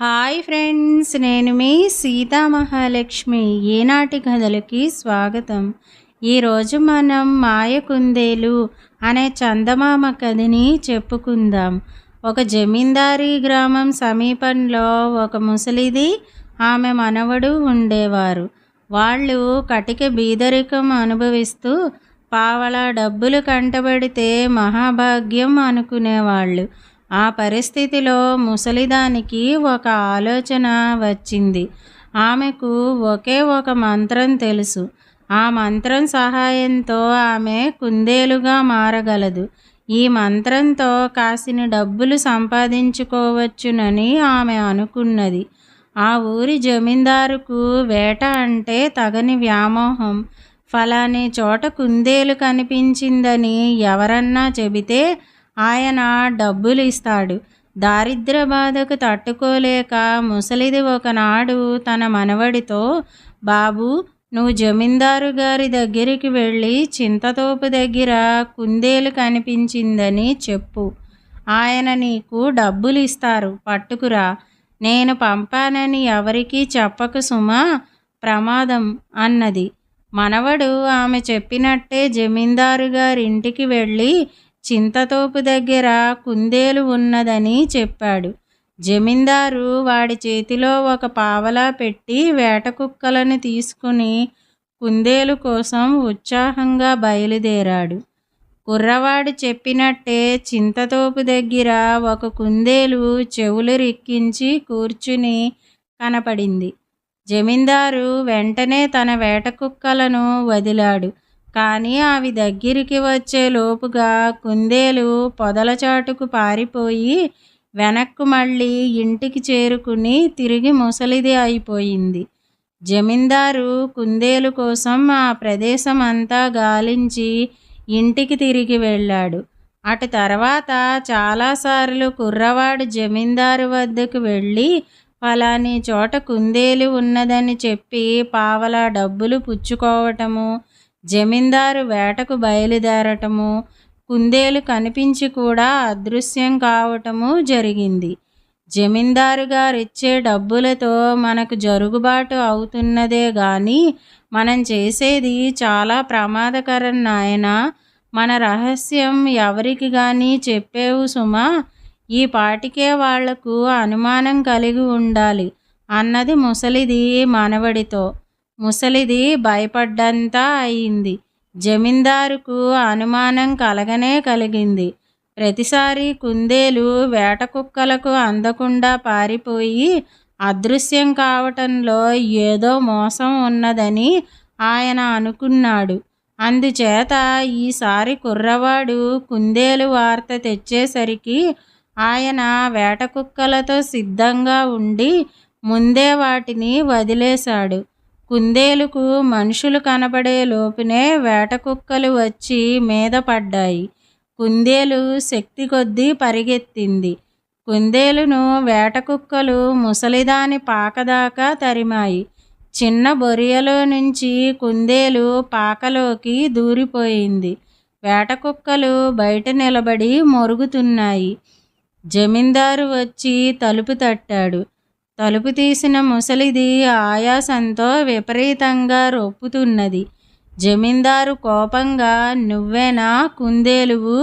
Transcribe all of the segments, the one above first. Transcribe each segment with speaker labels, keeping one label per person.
Speaker 1: Hi friends నేను మీ సీతామహాలక్ష్మి ఈనాటి కథలకి స్వాగతం. ఈరోజు మనం మాయ కుందేలు అనే చందమామ కథని చెప్పుకుందాం. ఒక జమీందారీ గ్రామం సమీపంలో ఒక ముసలిది ఆమె మనవడు ఉండేవారు. వాళ్ళు కటిక బీదరికం అనుభవిస్తూ పావలా డబ్బులు కంటబడితే మహాభాగ్యం అనుకునేవాళ్ళు. ఆ పరిస్థితిలో ముసలిదానికి ఒక ఆలోచన వచ్చింది. ఆమెకు ఒకే ఒక మంత్రం తెలుసు. ఆ మంత్రం సహాయంతో ఆమె కుందేలుగా మారగలదు. ఈ మంత్రంతో కాసిన డబ్బులు సంపాదించుకోవచ్చునని ఆమె అనుకున్నది. ఆ ఊరి జమీందారుకు వేట అంటే తగని వ్యామోహం. ఫలాని చోట కుందేలు కనిపించిందని ఎవరన్నా చెబితే ఆయన డబ్బులు ఇస్తాడు దారిద్ర బాధకు తట్టుకోలేక ముసలిది ఒకనాడు తన మనవడితో బాబు నువ్వు జమీందారు గారి దగ్గరికి వెళ్ళి చింతతోపు దగ్గర కుందేలు కనిపించిందని చెప్పు. ఆయన నీకు డబ్బులు ఇస్తారు పట్టుకురా. నేను పంపానని ఎవరికీ చెప్పకు సుమా. ప్రమాదం అన్నది. మనవడు ఆమె చెప్పినట్టే జమీందారు గారింటికి వెళ్ళి చింతతోపు దగ్గర కుందేలు ఉన్నదని చెప్పాడు. జమీందారు వాడి చేతిలో ఒక పావలా పెట్టి వేట కుక్కలను తీసుకుని కుందేలు కోసం ఉత్సాహంగా బయలుదేరాడు. కుర్రవాడు చెప్పినట్టే చింతతోపు దగ్గర ఒక కుందేలు చెవులు రిక్కించి కూర్చుని కనపడింది. జమీందారు వెంటనే తన వేట కుక్కలను వదిలాడు. కానీ అవి దగ్గరికి వచ్చే లోపుగా కుందేలు పొదల చాటుకు పారిపోయి వెనక్కు మళ్ళీ ఇంటికి చేరుకుని తిరిగి ముసలిది అయిపోయింది. జమీందారు కుందేలు కోసం ఆ ప్రదేశం అంతా గాలించి ఇంటికి తిరిగి వెళ్ళాడు. అటు తర్వాత చాలాసార్లు కుర్రవాడు జమీందారు వద్దకు వెళ్ళి ఫలాని చోట కుందేలు ఉన్నదని చెప్పి పావలా డబ్బులు పుచ్చుకోవటము జమీందారు వేటకు బయలుదేరటము కుందేలు కనిపించి కూడా అదృశ్యం కావటము జరిగింది. జమీందారు గారు ఇచ్చే డబ్బులతో మనకు జరుగుబాటు అవుతున్నదే కానీ మనం చేసేది చాలా ప్రమాదకరం నాయన. మన రహస్యం ఎవరికి కానీ చెప్పేవు సుమా ఈ పాటికే వాళ్ళకు అనుమానం కలిగి ఉండాలి అన్నది ముసలిది మనవడితో. ముసలిది భయపడ్డంతా అయింది. జమీందారుకు అనుమానం కలగనే కలిగింది. ప్రతిసారి కుందేలు వేట కుక్కలకు అందకుండా పారిపోయి అదృశ్యం కావటంలో ఏదో మోసం ఉన్నదని ఆయన అనుకున్నాడు. అందుచేత ఈసారి కుర్రవాడు కుందేలు వార్త తెచ్చేసరికి ఆయన వేట కుక్కలతో సిద్ధంగా ఉండి ముందే వాటిని వదిలేశాడు. కుందేలుకు మనుషులు కనబడే లోపునే వేట కుక్కలు వచ్చి మీద పడ్డాయి. కుందేలు శక్తి కొద్దీ పరిగెత్తింది. కుందేలును వేట కుక్కలు ముసలిదాని పాకదాకా తరిమాయి. చిన్న బొరియలో నుంచి కుందేలు పాకలోకి దూరిపోయింది. వేట కుక్కలు బయట నిలబడి మొరుగుతున్నాయి. జమీందారు వచ్చి తలుపు తట్టాడు. తలుపు తీసిన ముసలిది ఆయాసంతో విపరీతంగా రొప్పుతున్నది. జమీందారు కోపంగా నువ్వేనా కుందేలువు?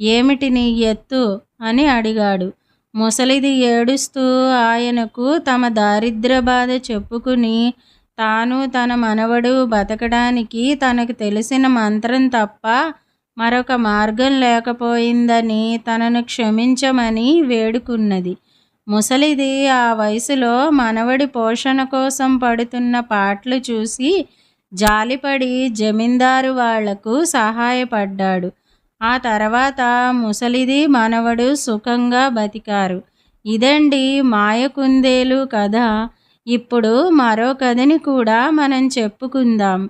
Speaker 1: ఏమిటి నీ ఎత్తు? అని అడిగాడు. ముసలిది ఏడుస్తూ ఆయనకు తమ దారిద్ర బాధ చెప్పుకుని తాను తన మనవడు బతకడానికి తనకు తెలిసిన మంత్రం తప్ప మరొక మార్గం లేకపోయిందని తనను క్షమించమని వేడుకున్నది. ముసలిది ఆ వయసులో మనవడి పోషణ కోసం పడుతున్న పాటలు చూసి జాలిపడి జమీందారు వాళ్ళకు సహాయపడ్డాడు. ఆ తర్వాత ముసలిది మనవడు సుఖంగా బతికారు. ఇదండి మాయకుందేలు కథ. ఇప్పుడు మరో కథని కూడా మనం చెప్పుకుందాం.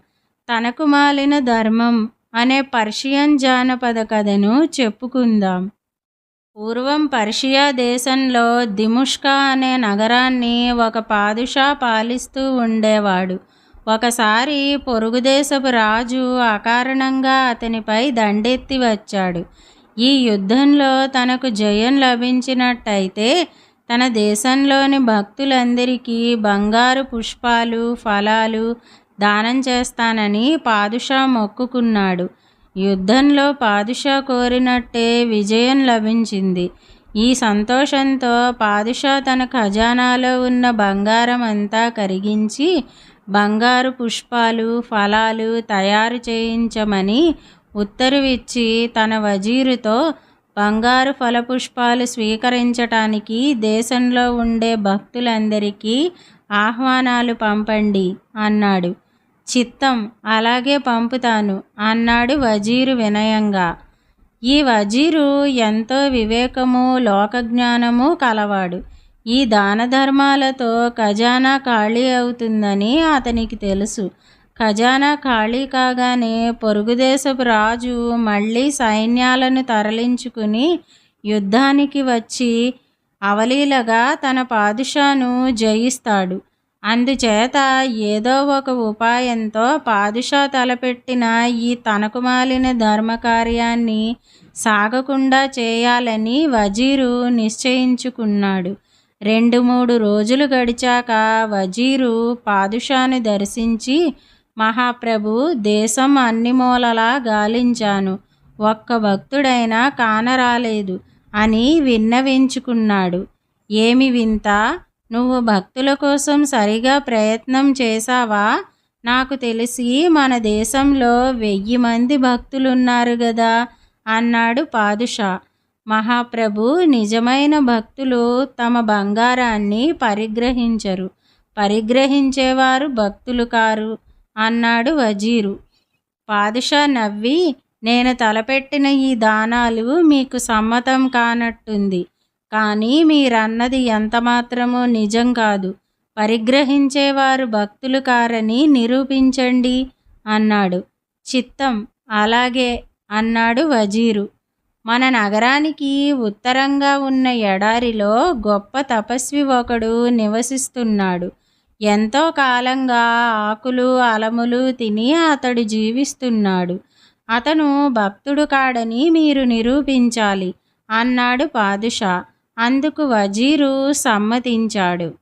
Speaker 1: తనకు మాలిన ధర్మం అనే పర్షియన్ జానపద కథను చెప్పుకుందాం. పూర్వం పర్షియా దేశంలో దిముష్కా అనే నగరాన్ని ఒక పాదుషా పాలిస్తూ ఉండేవాడు. ఒకసారి పొరుగుదేశపు రాజు అకారణంగా అతనిపై దండెత్తి వచ్చాడు. ఈ యుద్ధంలో తనకు జయం లభించినట్టయితే తన దేశంలోని భక్తులందరికీ బంగారు పుష్పాలు ఫలాలు దానం చేస్తానని పాదుషా మొక్కుకున్నాడు. యుద్ధంలో పాదుషా కోరినట్టే విజయం లభించింది. ఈ సంతోషంతో పాదుషా తన ఖజానాలో ఉన్న బంగారం అంతా కరిగించి బంగారు పుష్పాలు ఫలాలు తయారు చేయించమని ఉత్తర్విచ్చి తన వజీరుతో బంగారు ఫలపుష్పాలు స్వీకరించటానికి దేశంలో ఉండే భక్తులందరికీ ఆహ్వానాలు పంపండి అన్నాడు. చిత్తం అలాగే పంపుతాను అన్నాడు వజీరు వినయంగా. ఈ వజీరు ఎంతో వివేకము లోకజ్ఞానము కలవాడు. ఈ దాన ధర్మాలతో ఖజానా ఖాళీ అవుతుందని అతనికి తెలుసు. ఖజానా ఖాళీ కాగానే పొరుగుదేశపు రాజు మళ్ళీ సైన్యాలను తరలించుకుని యుద్ధానికి వచ్చి అవలీలగా తన పాదుషాను జయిస్తాడు. అందుచేత ఏదో ఒక ఉపాయంతో పాదుషా తలపెట్టిన ఈ తనకు మాలిన ధర్మకార్యాన్ని సాగకుండా చేయాలని వజీరు నిశ్చయించుకున్నాడు. రెండు మూడు రోజులు గడిచాక వజీరు పాదుషాను దర్శించి మహాప్రభు దేశం అన్ని మూలలా గాలించాను. ఒక్క భక్తుడైనా కానరాలేదు అని విన్నవించుకున్నాడు. ఏమి వింత? నువ్వు భక్తుల కోసం సరిగా ప్రయత్నం చేశావా? నాకు తెలిసి మన దేశంలో వెయ్యి మంది భక్తులున్నారు గదా అన్నాడు పాదుషా. మహాప్రభు నిజమైన భక్తులు తమ బంగారాన్ని పరిగ్రహించరు. పరిగ్రహించేవారు భక్తులు కారు అన్నాడు వజీరు. పాదుషా నవ్వి నేను తలపెట్టిన ఈ దానాలు మీకు సమ్మతం కానట్టుంది. కానీ మీరన్నది ఎంతమాత్రమో నిజం కాదు. పరిగ్రహించేవారు భక్తులు కారని నిరూపించండి అన్నాడు. చిత్తం అలాగే అన్నాడు వజీరు. మన నగరానికి ఉత్తరంగా ఉన్న ఎడారిలో గొప్ప తపస్వి ఒకడు నివసిస్తున్నాడు. ఎంతో కాలంగా ఆకులు అలములు తిని అతడు జీవిస్తున్నాడు. అతను భక్తుడు కాడని మీరు నిరూపించాలి అన్నాడు పాదుషా. అందుకు వజీరు సమ్మతించాడు.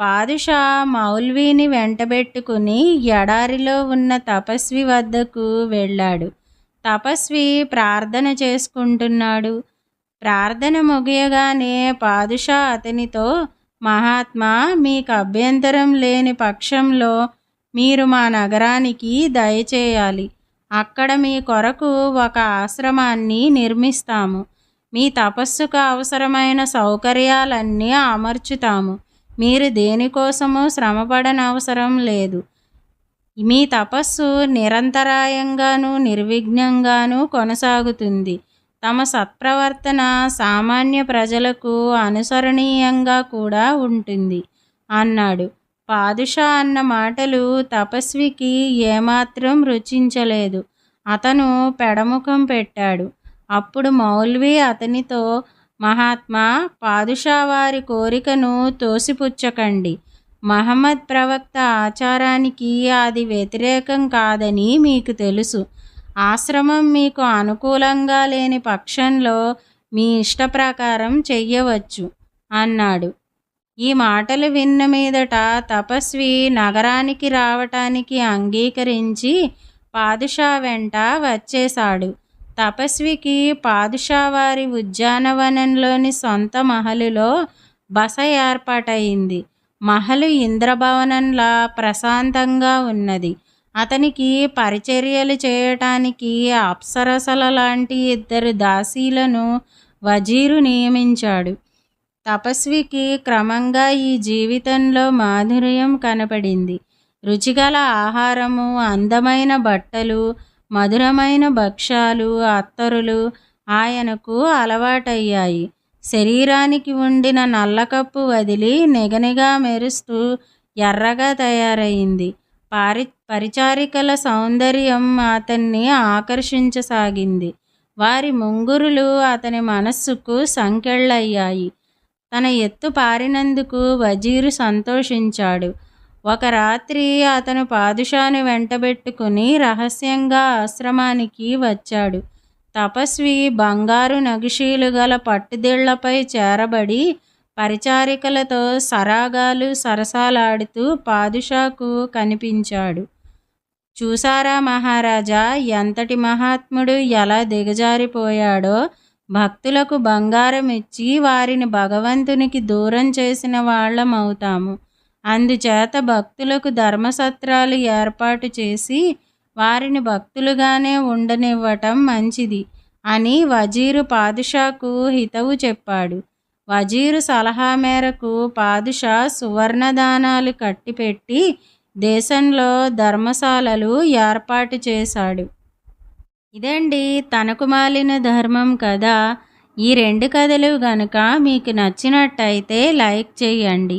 Speaker 1: పాదుషా మౌల్వీని వెంటబెట్టుకుని ఎడారిలో ఉన్న తపస్వి వద్దకు వెళ్ళాడు. తపస్వి ప్రార్థన చేసుకుంటున్నాడు. ప్రార్థన ముగియగానే పాదుషా అతనితో మహాత్మా మీకు అభ్యంతరం లేని పక్షంలో మీరు మా నగరానికి దయచేయాలి. అక్కడ మీ కొరకు ఒక ఆశ్రమాన్ని నిర్మిస్తాము. మీ తపస్సుకు అవసరమైన సౌకర్యాలన్నీ అమర్చుతాము. మీరు దేనికోసమూ శ్రమపడనవసరం లేదు. మీ తపస్సు నిరంతరాయంగాను నిర్విఘ్నంగాను కొనసాగుతుంది. తమ సత్ప్రవర్తన సామాన్య ప్రజలకు అనుసరణీయంగా కూడా ఉంటుంది. అన్నాడు. పాదుషా అన్న మాటలు తపస్వికి ఏమాత్రం రుచించలేదు. అతను పెడముఖం పెట్టాడు. అప్పుడు మౌల్వి అతనితో మహాత్మా పాదుషా వారి కోరికను తోసిపుచ్చకండి. మహమ్మద్ ప్రవక్త ఆచారానికి అది వ్యతిరేకం కాదని మీకు తెలుసు. ఆశ్రమం మీకు అనుకూలంగా లేని పక్షంలో మీ ఇష్ట ప్రకారం చెయ్యవచ్చు అన్నాడు. ఈ మాటలు విన్న మీదట తపస్వి నగరానికి రావటానికి అంగీకరించి పాదుషా వెంట వచ్చేశాడు. తపస్వికి పాదుషా వారి ఉద్యానవనంలోని సొంత మహలులో బస ఏర్పాటయింది. మహలు ఇంద్రభవనంలా ప్రశాంతంగా ఉన్నది. అతనికి పరిచర్యలు చేయటానికి అప్సరసల లాంటి ఇద్దరు దాసీలను వజీరు నియమించాడు. తపస్వికి క్రమంగా ఈ జీవితంలో మాధుర్యం కనపడింది. రుచిగల ఆహారము అందమైన బట్టలు మధురమైన భక్ష్యాలు అత్తరులు ఆయనకు అలవాటయ్యాయి. శరీరానికి ఉండిన నల్లకప్పు వదిలి నిగనిగా మెరుస్తూ ఎర్రగా తయారైంది. పారి పరిచారికల సౌందర్యం అతన్ని ఆకర్షించసాగింది. వారి ముంగురులు అతని మనస్సుకు సంకెళ్ళయ్యాయి. తన ఎత్తు పారినందుకు వజీరు సంతోషించాడు. ఒక రాత్రి అతను పాదుషాను వెంటబెట్టుకుని రహస్యంగా ఆశ్రమానికి వచ్చాడు. తపస్వి బంగారు నగిషీలు గల పట్టుదిళ్ళపై చేరబడి పరిచారికలతో సరాగాలు సరసాలాడుతూ పాదుషాకు కనిపించాడు. చూసారా మహారాజా ఎంతటి మహాత్ముడు ఎలా దిగజారిపోయాడో. భక్తులకు బంగారం ఇచ్చి వారిని భగవంతునికి దూరం చేసిన వాళ్ళం అవుతాము అందుచేత భక్తులకు ధర్మసత్రాలు ఏర్పాటు చేసి వారిని భక్తులుగానే ఉండనివ్వటం మంచిది అని వజీరు పాదుషాకు హితవు చెప్పాడు. వజీరు సలహా మేరకు పాదుషా సువర్ణదానాలు కట్టిపెట్టి దేశంలో ధర్మశాలలు ఏర్పాటు చేశాడు. ఇదండి తనకు మాలిన ధర్మం కదా. ఈ రెండు కథలు గనుక మీకు నచ్చినట్టయితే లైక్ చేయండి.